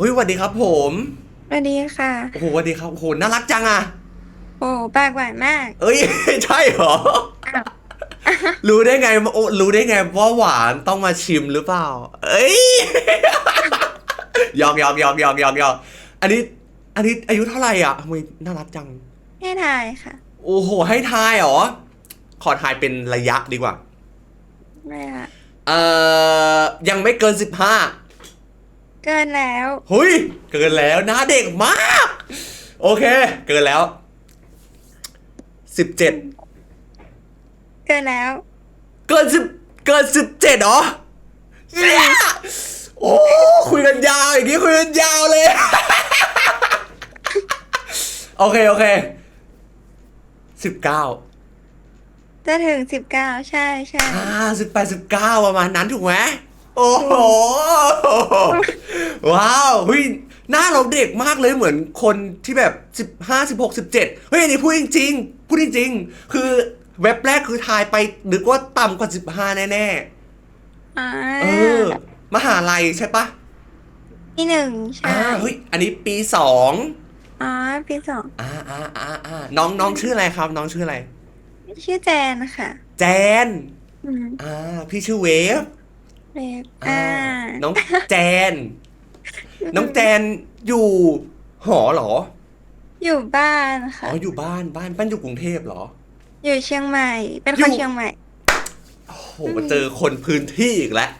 เฮ้ยสวัสดีครับผมสวัสดีค่ะโอ้โหสวัสดีครับโอ้โหน่ารักจังอะโอ้ปากหวานมาก เอ้ย ใช่เหรออ้าวรู้ได้ไงโอ้รู้ได้ไงว่าหวานต้องมาชิมหรือเปล่า เอ้ยหยอกหยอกหยอกหยอกหยอกหยอกอันนี้ อันนี้อายุเท่าไหร่อะทำไมน่ารักจัง ให้ทายค่ะ โอ้โห ให้ทายเหรอ ขอทายเป็นระยะดีกว่า ไม่ค่ะ เอ่อ ยังไม่เกินสิบห้า เกินแล้ว หุยเกินแล้วหน้าเด็กมาก โอเค เกินแล้วสิบเจ็ดเกินแล้ว เกินสิบเกินสิบเจ็ดเหรอเชี่ยโอ้คุยกันยาวอย่างนี้คุยกันยาวเลย โอเค โอเคสิบเก้าจะถึงสิบเก้าใช่ใช่อ่าสิบแปดสิบเก้าประมาณนั้นถูกไหม โอ้โห ว้าวเฮ้ยหน้าเราเด็กมากเลยเหมือนคนที่แบบสิบห้าสิบหกสิบเจ็ดเฮ้ยอันนี้พูดจริงๆพูดจริงๆ คือเว็บแรกคือทายไปนึกว่าต่ำกว่าสิบห้าแน่อ่าๆ เออ มหาลัยใช่ปะปีหนึ่งใช่อ่าเฮ้ยอันนี้ปีสองอ๋อปีสองอ่าอ่าอ่าอ่าน้องน้องชื่ออะไรครับ น้องชื่ออะไร ชื่อแจนค่ะแจนอืมอ่าพี่ชื่อเวฟ เล็บอ่าอ่า น้องแจน น้องแจนอยู่หอเหรอ อยู่บ้านอ๋ค่ะออยู่บ้านบ้านบ้านอยู่กรุงเทพเหรอ อยู่เชียงใหม่ เป็นอยู่คนเชียงใหม่ โอ้โหเจอคนพื้นที่อีกแล้ว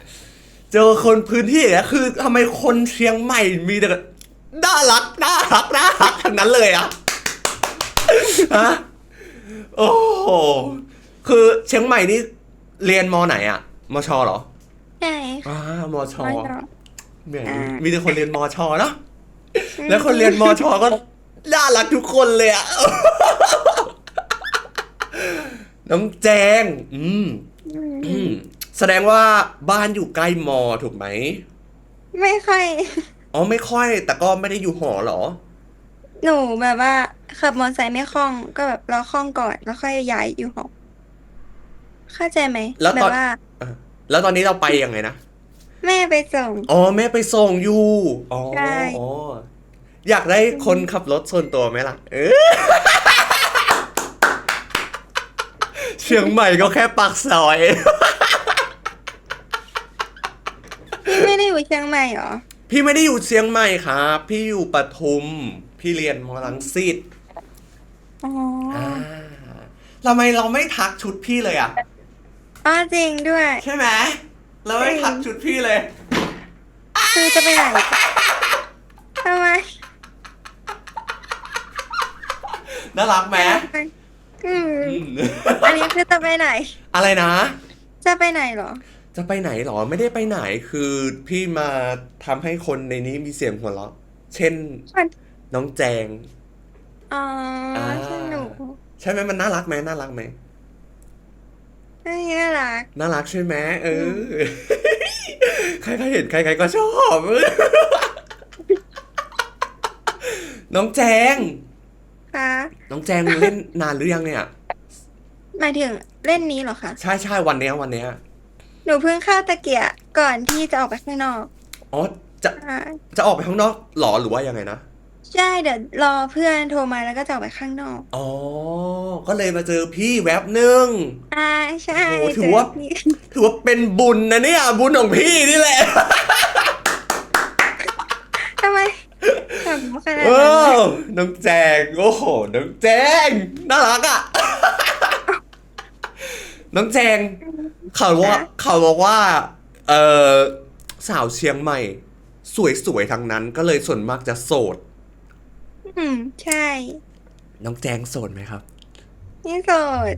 เจอคนพื้นที่อีกแล้วคือทำไมคนเชียงใหม่มีแต่น่ารักน่ารักน่ารักทั้งนั้นเลยอะฮะโอ้โหคือเชียงใหม่นี่เรียนมไหนอะมชเหรอ ใช่อ่ามชไม่หรอก เหมือนอ่ามี มีแต่คนเรียนมชเนาะแล้วคนเรียนมชก็น่ารักทุกคนเลยอะ น้องแจง อืมอืมอืมแสดงว่าบ้านอยู่ใกล้มอถูกไหมไม่ค่อย อ๋อไม่ค่อย แต่ก็ไม่ได้อยู่หอเหรอ หนูแบบว่าขับมอเตอร์ไซค์ไม่คล่องก็แบบรอคล่องก่อนแล้วค่อยย้ายอยู่หอเข้าใจไหมแล้วแบตอนบว่าอะ แล้วตอนนี้เราไปยังไงนะ แม่ไปส่ง อ๋อแม่ไปส่งอยู่ อ๋อใช่ อ๋ออยากได้คนขับรถส่วนตัวไหมล่ะ เออ เชียงใหม่ก็แค่ปากซอยพี่ไม่ได้อยู่เชียงใหม่เหรอ พี่ไม่ได้อยู่เชียงใหม่ครับ พี่อยู่ปทุม พี่เรียนมลังสิตอ๋อ อ่าทำไมเราไม่ทักชุดพี่เลยอะ อ๋อจริงด้วย ใช่ไหมเราไม่ทักชุดพี่เลย คือจะไปไหนทำไมน่ารักไหมอืมอืมอันนี้คือจะไปไหน อะไรนะ จะไปไหนเหรอ จะไปไหนหรอไม่ได้ไปไหนคือพี่มาทำให้คนในนี้มีเสียงหัวเราะเช่น มันน้องแจงอ๋ออ่าสนุก ใช่ไหมมันน่ารักไหมน่ารักไหมอั นนี้น่ารัก น่ารักใช่ไหมเออ ใครๆเห็นใครๆก็ชอบ น้องแจง ค่ะน้องแจงเล่นนานหรือยังเนี่ย หมายถึงเล่นนี้เหรอคะใช่ใช่วันเนี้ยวันเนี้ยหนูเพิ่งเข้าตะเกียะก่อนที่จะออกไปข้างนอกอ๋อจะอ่าจะออกไปข้างนอกหรอหรือว่ายังไงนะ ใช่เดี๋ยวรอเพื่อนโทรมาแล้วก็จะออกไปข้างนอกอ๋อ ก็เลยมาเจอพี่แวบหนึ่งอ่าใช่โอ้ถือว่า เจพี่ถือว่าเป็นบุญนะเนี่ย บุญของพี่นี่แหละ ทำไมขำขนาดเอนั้นอ น้องแจง โอ้โห น้องแจง น่ารักอะ น้องแจง เขาว่าเขาบอกว่า เออสาวเชียงใหม่ สวยๆ ทั้งนั้น ก็เลยส่วนมากจะโสด อืม ใช่น้องแจงโสดไหมครับ นี่โสด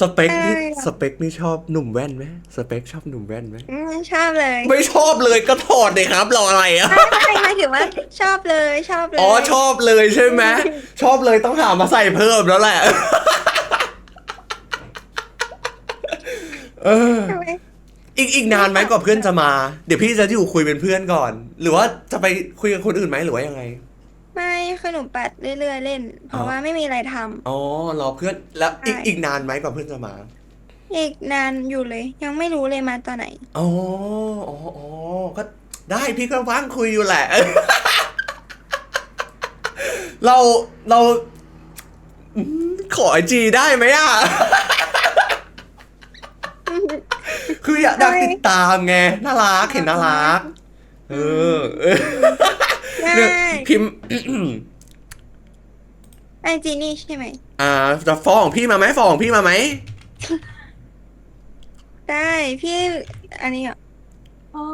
สเปคนี่สเปคนี่ชอบหนุ่มแว่นไหมสเปคชอบหนุ่มแว่นไหมอืมชอบเลยไม่ชอบเลยก็ถอดเลยครับรออะไรอะ ไม่ไม่หมายถึงว่าชอบเลยชอบเลยอ๋อชอบเลยใช่ไหมชอบเลยต้องหามาใส่เพิ่มแล้วแหละ เออทำไมอีกอีกนานไหมกว่าเพื่อนจะมา เดี๋ยวพี่จะอยู่คุยเป็นเพื่อนก่อน หรือว่าจะไปคุยกับคนอื่นไหมหรือว่ายังไงไไม่คือหนูปัดเรื่อยๆเล่น เพอ๋ราะอ ว่าไม่มีอะไรทำ อ๋อรอเพื่อนแล้วอีกใช่ อีกนานไหมกว่าเพื่อนจะมาอีกนานอยู่เลย ยังไม่รู้เลยมาตอนไหน อ๋ออ๋ออ๋อก็ได้พี่ก็ว่างคุยอยู่แหละ เราเราอืมขอไอจีได้ไหมอะ คืออยากอยากติดตามไงน่ารักเห็นน่ารัก เออเออได้เนี่ยพิมพ์ไอจีนี่ใช่ไหมอ่าจะฟ้องพี่มาไหมฟ้องพี่มาไหมได้พี่อันนี้เหรออ๋อ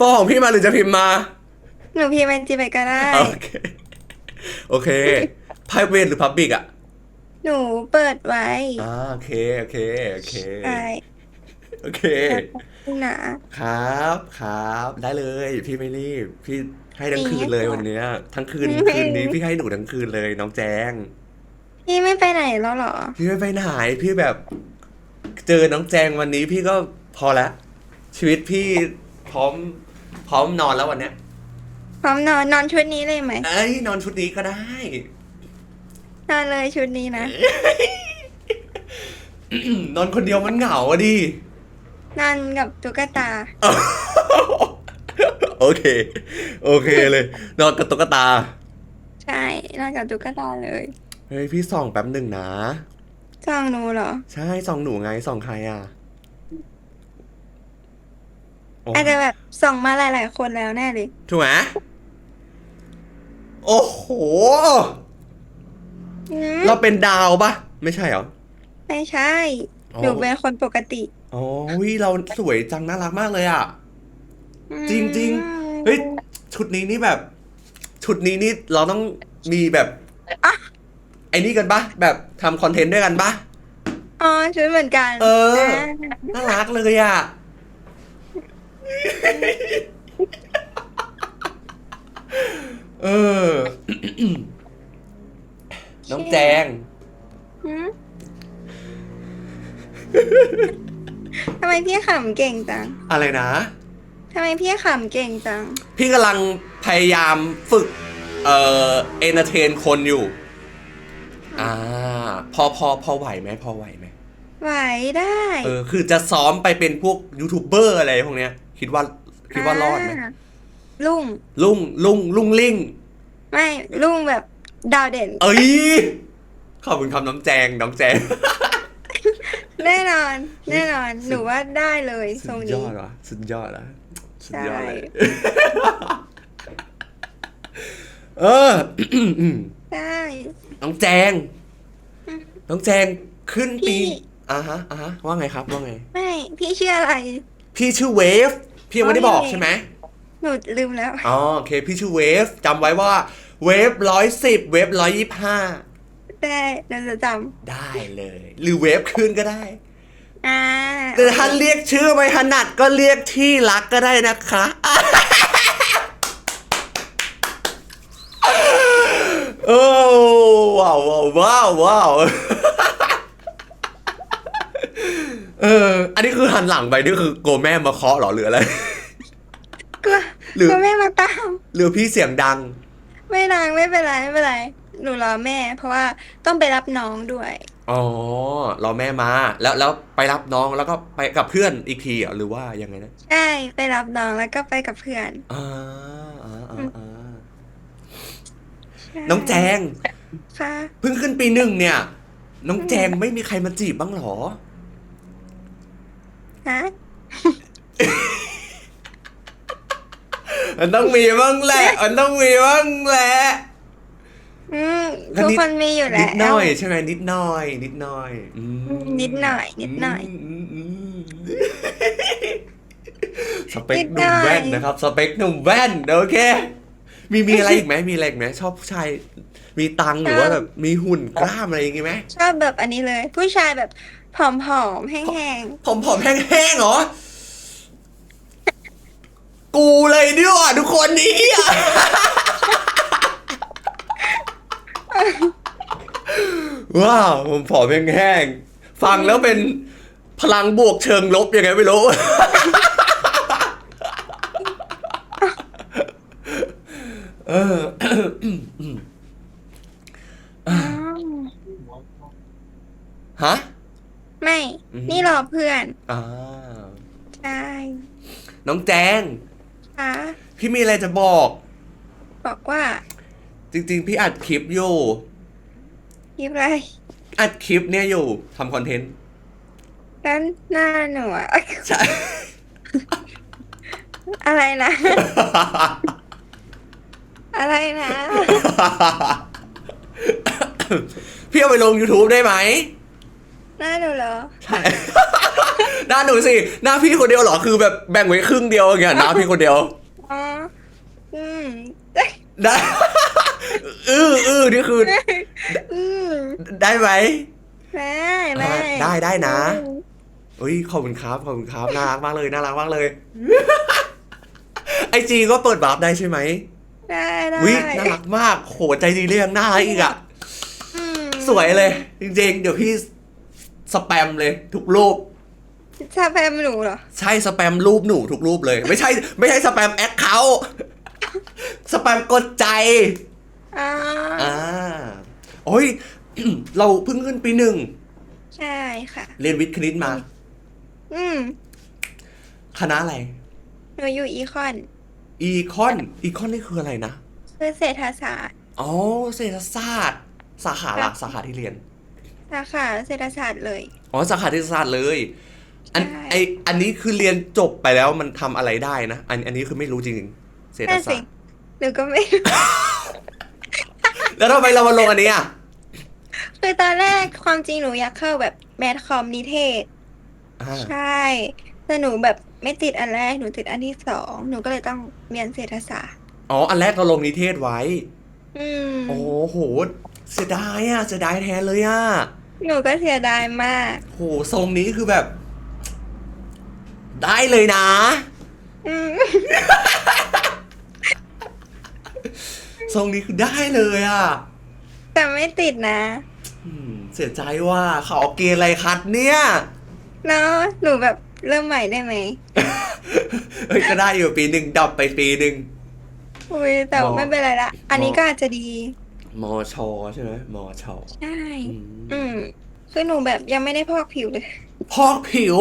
ฟ้องพี่มาหรือจะพิมพ์มา หนูพิมพ์ไอจีไปก็ได้ โอเค โอเค private หรือ public อะ หนูเปิดไว้อ่าโอเค โอเค โอเค ใช่โอเคหนาครับ ครับ ได้เลย พี่ไม่รีบ พี่ให้ทั้งคืนเลยวันเนี้ย ทั้งคืน คืนนี้พี่ให้หนูทั้งคืนเลย น้องแจงพี่ไม่ไปไหนแล้วเหรอ พี่ไม่ไปไหน พี่แบบ เจอน้องแจงวันนี้พี่ก็พอละ ชีวิตพี่พร้อม พร้อมนอนแล้ววันเนี้ย พร้อมนอนนอนชุดนี้เลยไหม เอ้ยนอนชุดนี้ก็ได้ นอนเลยชุดนี้นะ นอนคนเดียวมันเหงาอะดินอนกับตุ๊กตา โอเค โอเคเลย นอนกับตุ๊กตา ใช่นอนกับตุ๊กตาเลยเฮ้ยพี่ส่องแป๊บหนึ่งนะ จ้องหนูเหรอ ใช่ส่องหนูไงส่องใครอะโอ้อาจจะแบบส่องมาหลาย ๆ คนแล้วแน่เลยถูกไหมโอ้โหอืม เราเป็นดาวปะไม่ใช่เหรอ ไม่ใช่อ๋อหนูเป็นคนปกติ อ๋อวิเราสวยจังน่ารักมากเลยอะอืมจริงเฮ้ยชุดนี้นี่แบบ ชุดนี้นี่เราต้องมีแบบอะไอ้นี่กันปะแบบทำคอนเทนต์ด้วยกันปะอ๋อชุดเหมือนกัน เออนะน่ารักเลยอะเออ น้องแจงหืมทำไมพี่ขำเก่งจังอะไรนะ ทำไมพี่ขำเก่งจัง พี่กำลังพยายามฝึก เอ่อเอนเตอร์เทนคนอยู่ อ่า พอพอพอไหวไหมพอไหวไหมไหวได้ เออ คือจะซ้อมไปเป็นพวกยูทูบเบอร์อะไรพวกเนี้ย คิดว่าคิดว่ารอดไหมาลุงลุงลุงลุงลิงไม่ลุงแบบ ดาวเด่น เอ้ย ขอบคุณคำน้ำแจงน้องแจง แน่นอน แน่นอน หนูว่าได้เลยทสุรงดยนี้ อดวะสุดยอดอะสุดยอดเลย ใช่ เออ ได้ น้องแจงอืมน้องแจงขึ้นปีพี่ อ่าฮะอ่าฮะว่าไงครับว่าไง ไม่พี่ชื่ออะไร พี่ชื่อเวฟ พี่ยังไม่ได้บอกโอเคใช่ไหม หนูลืมแล้ว อ๋อโอเคพี่ชื่อเวฟจำไว้ว่า เวฟร้อยสิบเวฟร้อยยี่ห้าได้หนูจะจได้เลย หรือเวฟขึ้นก็ได้ำอ่าแต่ถ้าเรียกชื่อไม่ถนัดก็เรียกที่รักก็ได้นะคะโอ้ว้าวว้าวว้าวว้าวเออ อันนี้คือหันหลังไปนี่คือโกแม่มาเคาะเหรอหรืออะไร กลัวหรือกลัวแม่มาตามหรือพี่เสียงดัง ไม่นางไม่เป็นไรไม่เป็นไร หนูรอแม่ เพราะว่าต้องไปรับน้องด้วย อ๋อรอแม่มา แล้วแล้วไปรับน้องแล้วก็ไปกับเพื่อนอีกทีเหรอหรือว่ายังไงนะใช่ไปรับน้องแล้วก็ไปกับเพื่อนอ่าอ่าอ่าอ่าใช่น้องแจงค่ะเพิ่งขึ้นปีหนึ่งเนี่ย น้องแจงไม่มีใครมาจีบบ้างเหรอ ฮะ มันต้องมีบ้างแหละ มันต้องมีบ้างแหละอืมก็ทุกนิดคนมีอยู่นิแล้ดวหน่อยใช่ไหมนิดหน่อย นิดหน่อยอืมนิดหน่อย นิดหน่อยมมอืมสเปคหนุ่มแว่นนะครับ สเปคหนุ่มแว่นโอเค มีมีอะไรอีกไหมมีอะไรอีกไหมชอบผู้ชายมีตังค์หรือว่าแบบมีหุ่นกล้ามอะไรอย่างงี้ไหมชอบแบบอันนี้เลย ผู้ชายแบบผอมๆแห้งผอมๆแห้งๆเหรอ กูเลยดีกว่าทุกคนนี้อะว้าวผมผอมแห้งๆฟังแล้วเป็นพลังบวกเชิงลบยังไงไม่รู้ เอเอออ๋อฮะ ไม่อืมนี่รอเพื่อน อ่า ใช่ น้องแจง ค่ะพี่มีอะไรจะบอก บอกว่าจริง ๆ พี่อัดคลิปอยู่ ยิบไรอัดคลิปเนี่ยอยู่ทำคอนเทนต์ ด้านหน้าหนูอะ ใช่ อะไรนะ อะไรนะ พี่เอาไปลง YouTube ได้ไหม หน้าหนูเหรอ ใช่ หน้าหนูสิ หน้าพี่คนเดียวเหรอ คือแบบแบ่งไว้ครึ่งเดียวอย่างเงี้ยหน้าพี่คนเดียว อ๋อ อืมได้อื้ออื้อนี่คือ อืมได้ไหมได้ได้ได้ได้นะ อุ้ยขอบคุณครับ ขอบคุณครับ น่ารักมากเลย น่ารักมากเลย ไอจีก็เปิดบาร์ปได้ใช่ไหม ได้ได้วิน่ารักมาก โห ใจดีเรื่องน่ารักอีกอะอืมสวยเลย จริงๆ เดี๋ยวพี่ สแปมเลยทุกรูปชาแพมหนูเหรอ ใช่สแปมรูปหนูทุกรูปเลย ไม่ใช่ ไม่ใช่สแปมแอคเคาท์สแปมกดใจอ่าอ่าโอ้ย เราเพิ่งขึ้นปีหนึ่ง ใช่ค่ะ เรียนวิทย์คณิตมา อืมคณะอะไร หนูอยู่อีคอน อีคอน อีคอนนี่คืออะไรนะ คือเศรษฐศาสตร์ อ๋อ เศรษฐศาสตร์ สาขาหลักสาขาที่เรียน สาขาเศรษฐศาสตร์เลย อ๋อสาขาเศรษฐศาสตร์เลย อันใช่ ไออันนี้คือเรียนจบไปแล้วมันทำอะไรได้นะ อันอันนี้คือไม่รู้จริงๆเศรษฐนั่นศาสิสตร์หนูก็ไม่รู้แล้วทำไมเรามาลงอันนี้อะ คือตอนแรกความจริงหนูอยากเข้าแบบแมทคอมนิเทศ อ่าใช่แต่หนูแบบไม่ติดอันแรกหนูติดอันที่สองหนูก็เลยต้องเรียนเศรษฐศาสตร์ อ๋อ อันแรกเราลงนิเทศไว้ อืม โอ้โห เสียดายอะ เสียดายแทนเลยอะ หนูก็เสียดายมาก โหทรงนี้คือแบบ ได้เลยนะ อืมทรงนี้คือได้เลยอะแต่ไม่ติดนะ อืมเสียใจว่าเขาเอาเกณฑ์อะไรคัดเนี่ยเนาะหนูแบบเริ่มใหม่ได้ไหมเฮ้ยก็ได้อยู่ปีหนึ่งดับไปปีหนึ่ง อุ้ยแต่ว่าหมอไม่เป็นไรละ อันนี้หมอก็อาจจะดี มอชอใช่ไหมมอชอใช่ อืมอืม คือหนูแบบยังไม่ได้พอกผิวเลย พอกผิว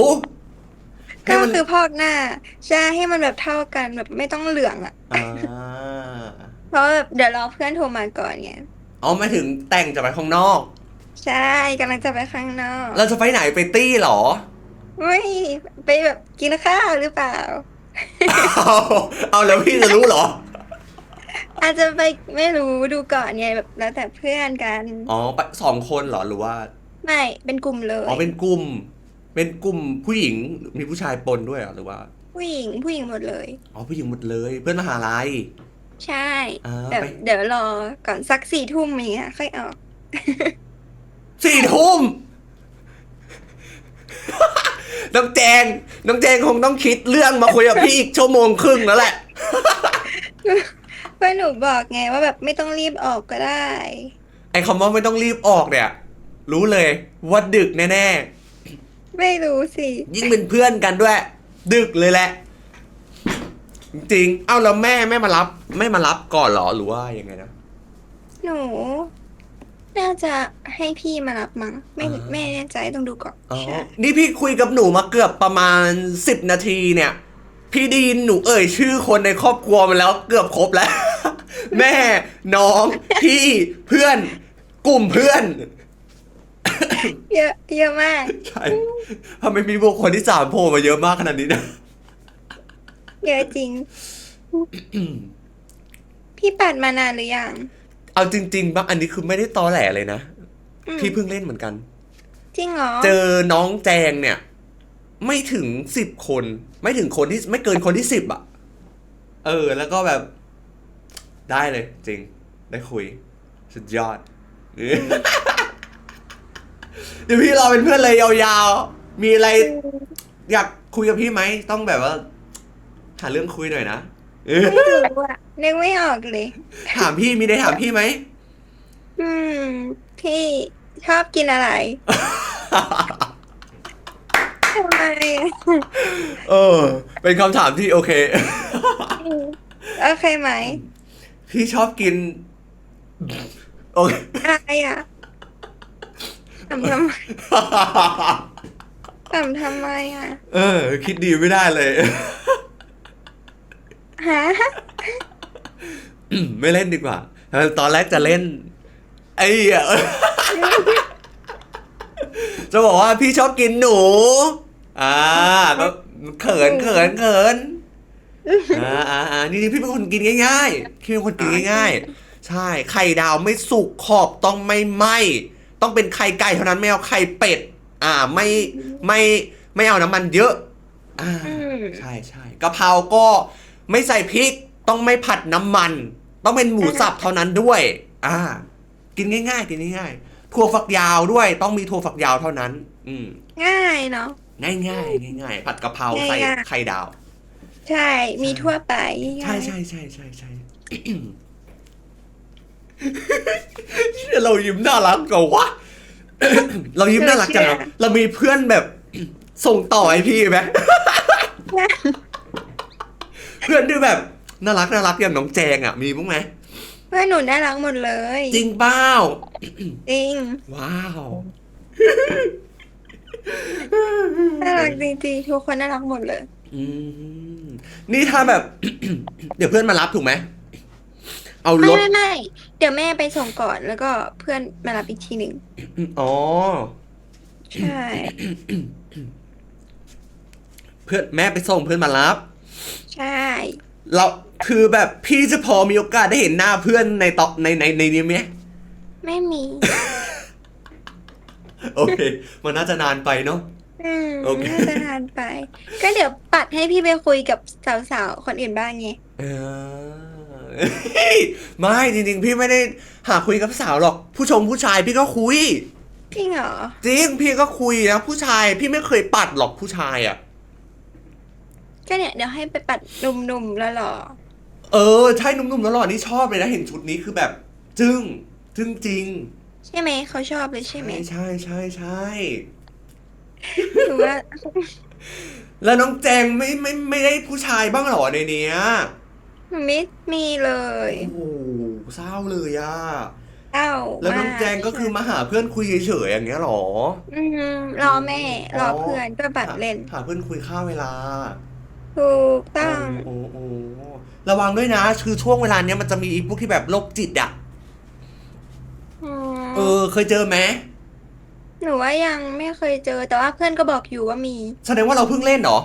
ให้ก็มัน คือพอกหน้า ใช่ให้มันแบบเท่ากันแบบไม่ต้องเหลืองอะ่ะ อ่าเพราะแบบเดี๋ยวรอเพื่อนโทรมาก่อนไง เอาไม่ถึงแต่งจะไปข้างนอก ใช่กำลังจะไปข้างนอก เราจะไปไหนไปตี้เหรอ ไม่ไปแบบกินข้าวหรือเปล่า เอาเอาแล้วพี่จะรู้เหรอ อาจจะไปไม่รู้ดูก่อนไงแบบแล้วแต่เพื่อนกันอ๋อไปสองคนเหรอหรือว่า ไม่เป็นกลุ่มเลยอ๋อเป็นกลุ่ม เป็นกลุ่มผู้หญิงมีผู้ชายปนด้วยเหรอหรือว่า ผู้หญิงผู้หญิงหมดเลย อ๋อผู้หญิงหมดเลย เพื่อนมหาลัย ใช่อ่าแต่ไป เดี๋ยวรอก่อนสักสี่ทุ่มอย่างเงี้ยค่อยออก สี่ทุ่ม น้องแจง น้องแจงคงต้องคิดเรื่องมาคุยกับพี่อีกชั่วโมงครึ่งแล้วแหละ เพื่อนหนูบอกไงว่าแบบไม่ต้องรีบออกก็ได้ ไอ้คำว่าไม่ต้องรีบออกเนี่ย รู้เลยว่าดึกแน่ไม่รู้สิ ๆ ยิ่งเป็นเพื่อนกันด้วย ดึกเลยแหละ จริงๆเอ้าแล้วแม่ไม่มารับ ไม่มารับก่อนเหรอหรือว่ายังไงนะ หนู น่าจะให้พี่มารับมั้งไม่อ่า ไม่แน่ใจต้องดูก่อนอ๋อ ใช่นี่พี่คุยกับหนูมาเกือบประมาณสิบนาทีเนี่ย พี่ไดีนหนูเอ่ยชื่อคนในครอบครัวมาแล้วเกือบครบแล้ว แม่ น้อง พี่ เพื่อน กลุ่มเพื่อน เยอะเยอะมาก ใช่ทำไมมีบุคคลที่สามโผล่มาเยอะมากขนาดนี้นะ เยอะจริง พี่ปัดมานานหรือยัง เอาจริง ๆบ้างอันนี้คือไม่ได้ตอแหลเลยนะ อืมพี่เพิ่งเล่นเหมือนกัน จริงเหรอ เจอน้องแจงเนี่ย ไม่ถึงสิบคน ไม่ถึงคนที่ไม่เกินคนที่สิบอะเออ แล้วก็แบบ ได้เลยจริง ได้คุย สุดยอด เดี๋ยวพี่รอเป็นเพื่อนเลยยาวๆ มีอะไร อยากคุยกับพี่ไหม ต้องแบบว่า หาเรื่องคุยหน่อยนะเออไม่รู้อะนึกไม่ออกเลย ถามพี่มีได้ถามพี่ไหม อืม พี่ชอบกินอะไรทำไมอะเออ เป็นคำถามที่โอเค โอเคไหม พี่ชอบกิน โอเค อะไรอะทำทำไมทำทำไมอะ เออ คิดดีไม่ได้เลย ฮะ ไม่เล่นดีกว่า ตอนแรกจะเล่น ไอ้เหี้ยจะบอกว่าพี่ชอบกินหนู อ่าก็เขินเขินเขิน อ่าอ่าอ่านี่พี่เป็นคนกินง่ายๆพี่เป็นคนกินง่ายๆ ใช่ ไข่ดาวไม่สุกขอบต้องไม่ไหมต้องเป็นไข่ไก่เท่านั้นไม่เอาไข่เป็ด อ่าไม่ไม่ไม่เอาน้ำมันเยอะอ่าอืมใช่ใช่กะเพราก็ไม่ใส่พริกต้องไม่ผัดน้ำมัน ต้องเป็นหมูสับเท่านั้นด้วย อ่า กินง่าย ๆ กินง่ายๆถั่วฝักยาวด้วย ต้องมีถั่วฝักยาวเท่านั้น อืม ง่ายเนาะง่ายง่ายๆง่ายๆผัดกะเพราใส่ง่ายๆไข่ดาว ใช่ มีทั่วไปใช่ใช่ใช่ใช่ใช่เรายิ้มน่ารักกว่าวะเรายิ้มน่ารักจังอะเรามีเพื่อนแบบส่งต่อให้พี่ไหมเพื่อนที่แบบน่ารักน่ารักอย่างน้องแจงอะมีบ้างไหมเพื่อนหนูน่ารักหมดเลย จริงเปล่าจริง ว้าวน่ารักจริงๆทุกคนน่ารักหมดเลย อืม นี่ถ้าแบบ เดี๋ยวเพื่อนมารับถูกไหม เอาไม่รถไม่ไม่เดี๋ยวแม่ไปส่งก่อนแล้วก็เพื่อนมารับอีกทีหนึ่งอ๋อ ใช่ เพื่อนแม่ไปส่งเพื่อนมารับ ใช่เราคือแบบพี่จะพอมีโอกาสได้เห็นหน้าเพื่อนในตอในในในนี้ไหมไม่มี โอเค มันน่าจะนานไปเนาะ อืมโอเค น่าจะทานไป ก็เดี๋ยวปัดให้พี่ไปคุยกับสาวๆ คนอื่นบ้างไง เออ ไม่จริงๆ พี่ไม่ได้หาคุยกับสาวหรอก ผู้ชมผู้ชายพี่ก็คุย จริงเหรอ จริงพี่ก็คุยนะผู้ชาย พี่ไม่เคยปัดหรอกผู้ชายอะ ก็เนี่ยเดี๋ยวให้ไปปัดหนุ่มๆแล้วหรอ เออใช่หนุ่มๆแล้วหล่อนี่ชอบเลยนะเห็นชุดนี้คือแบบจึ้งจึ้งจริงใช่ไหมเขาชอบเลยใช่ไหม ใช่ใช่ใช่ หรือว่าแล้วน้องแจงไม่ไม่ไม่ได้ผู้ชายบ้างเหรอในเนี้ยไม่มีเลยโอ้โหเศร้าเลยอะเอ้าแล้วน้องมาแจงก็คือมาหาเพื่อนคุยเฉยๆอย่างเงี้ยเหรอ อืมรอแม่ รอเพื่อนก็ปัดเล่น หาเพื่อนคุยข้าวเวลาถูกต้องโอ้โอ้โอ้ระวังด้วยนะคือช่วงเวลาเนี้ยมันจะมีพวกที่แบบโรคจิตอะมเออ เคยเจอไหม หนูว่ายังไม่เคยเจอแต่ว่าเพื่อนก็บอกอยู่ว่ามี แสดงว่าเราเพิ่งเล่นเหรอ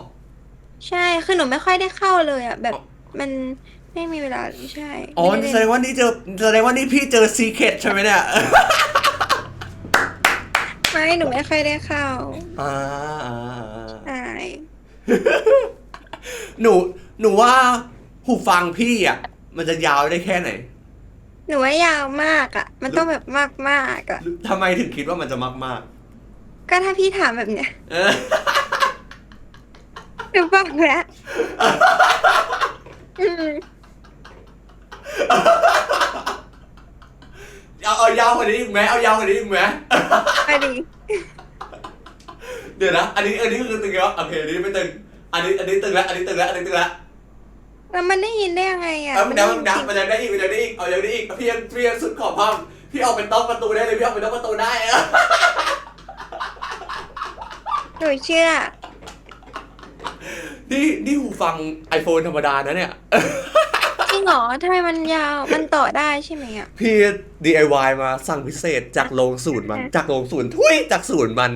ใช่คือหนูไม่ค่อยได้เข้าเลยอะ แบบมันไม่มีเวลาใช่อ๋อ ไม่ได้แสดงว่านี่เจอ แสดงว่านี่พี่เจอซีเคทใช่ไหมเนี่ย ไม่หนูไม่ค่อยได้เข้าอ่าอ่าอ่าใช่หนู หนูว่าหูฟังพี่อะ มันจะยาวได้แค่ไหน หนูว่ายาวมากอะ มันต้องแบบมากมากๆอะ ทำไมถึงคิดว่ามันจะมากมากก็ถ้าพี่ถามแบบเนี้ยๆเออ หนูฟังแล้วอืมเอาเอายาวกว่านี้อีกไหมเอายาวกว่านี้อีกไหม ไปดีเดี๋ยวนะ อันนี้ อันนี้คือตึงแล้ว โอเค อันนี้ไม่ตึง อันนี้ อันนี้ตึงแล้ว อันนี้ตึงแล้ว อันนี้ตึงแล้ว แล้วมันได้ยินได้ยังไงอะเออมันเดี๋ยวได้มันยินเดี๋ยวจริงมันยังได้อีกมันยังได้อีกเอายังได้อีกพี่ยังพี่ยังสุดขอบห้องพี่เอาเป็นต๊อกประตูได้เลยพี่เอาเป็นต๊อกประตูได้อะหนูเชื่อ นี่นี่หูฟัง iPhone ธรรมดานะเนี่ย จริงเหรอทำไมมันยาว มันต่อได้ใช่ไหมอะ พี่ DIY มาสั่งพิเศษจากโรงศูนย์มัน จากโรงศูนย์ทุยจากศูนย์มัน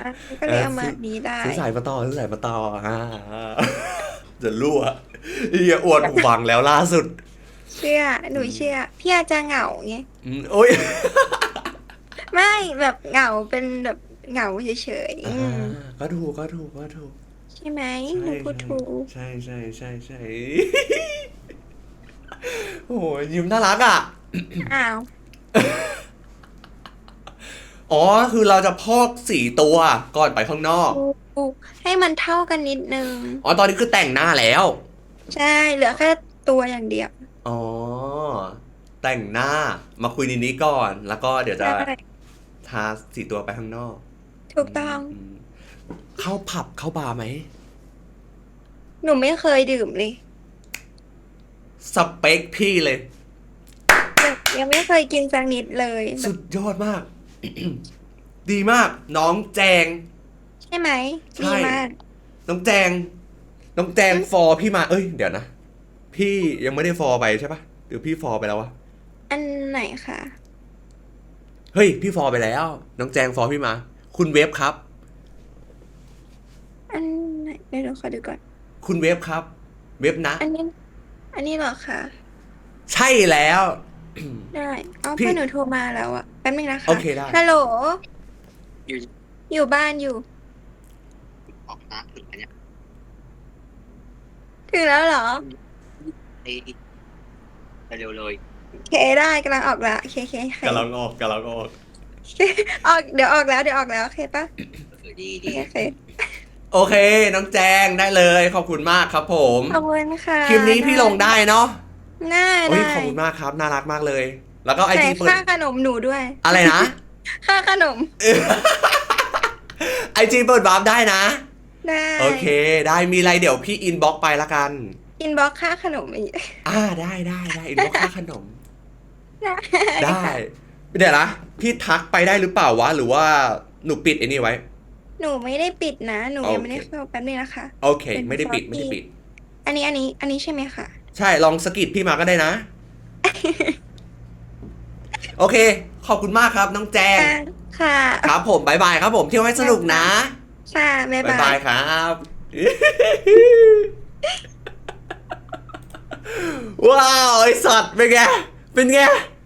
อะก็เลยเอามานี้ได้ ซื้อสายมาต่อซื้อสายมาต่ออ่า จะรั่วเฮียอวดหูฟังแล้วล่าสุด เชื่อหนูเชื่อ พี่อาจจะเหงาไงอืมโอ้ยไม่แบบเหงาเป็นแบบเหงาเฉยๆอืมก็ถูกก็ถูกก็ถูกใช่ไหมหนูพูดถูกใช่ใช่ใช่ใช่โอ้ยยิ้มน่ารักอะ อ้าว อ๋อ คือเราจะพอกสีตัวก่อนไปข้างนอก ถูก ให้มันเท่ากันนิดนึง อ๋อตอนนี้คือแต่งหน้าแล้ว ใช่เหลือแค่ตัวอย่างเดียว อ๋อ แต่งหน้ามาคุยในนี้ก่อน แล้วก็เดี๋ยวจะใช่ทาสีตัวไปข้างนอกถูกต้อง มเข้าผับเข้าบาร์ไหม หนูไม่เคยดื่มเลยสเปคพี่เลย แบบยังไม่เคยกินสักนิดเลย สุดยอดมาก ดีมาก น้องแจงใช่ไหมใช่ ดีมากน้องแจง น้องแจงฟอร์พี่มา เอ้ย เดี๋ยวนะ พี่ยังไม่ได้ฟอร์ไปใช่ปะหรือพี่ฟอร์ไปแล้ววะ อันไหนคะเฮ้ย พี่ฟอร์ไปแล้ว น้องแจงฟอร์พี่มา คุณเวฟครับ อันไหนเดี๋ยวหนูขอดูก่อน คุณเวฟครับ เวฟนะ อันนี้ อันนี้เหรอคะใช่แล้ว ได้เอาพี่เพื่อนหนูโทรมาแล้วอะแป๊บนึงนะคะโอเคได้ ฮัลโหล อยู่ อยู่บ้านอยู่ ออกนะถึงอันเนี้ยถึงแล้วเหรอไปไปเร็วเลยเคได้กำลังออกแล้วเคเคเคกำลังออกกำลังออก ออกเดี๋ยวออกแล้วเดี๋ยวออกแล้วโอเคปะเออดีโอดีเคโอเคโอเค น้องแจงได้เลย ขอบคุณมากครับผม ขอบคุณค่ะคลิปนี้พี่ลงได้เนาะได้โอ้ยได้ขอบคุณมากครับ น่ารักมากเลย แล้วก็ไอแต่จีเปิด ค่าขนมหนูด้วย อะไรนะ ค่าขนม ไอจีเปิดวาร์ปได้นะ ได้โอเค ได้มีอะไรเดี๋ยวพี่อินบ็อกไปละกัน อินบ็อกค่าขนมอีกอ่าได้ได้ได้อินบ็อกค่าขนม ได้ได้เดี๋ยวนะพี่ทักไปได้หรือเปล่าวะ หรือว่าหนูปิดไอ้นี่ไว้ หนูไม่ได้ปิดนะ หนูยังโอเคไม่ได้เข้าแป๊บนึงนะคะ โอเคเป็นไม่ได้ปิด Shopee ไม่ได้ปิด อันนี้อันนี้ อันนี้ใช่ไหมคะใช่ลองสะกิดพี่มาก็ได้นะ โอเค ขอบคุณมากครับ น้องแจงค่ะ ครับผมบายบายครับผมเที่ยวให้สนุกนะ ค่ะบ๊ายบายบาบายยครับว้าวไอสัตว์เป็นไงเป็นไง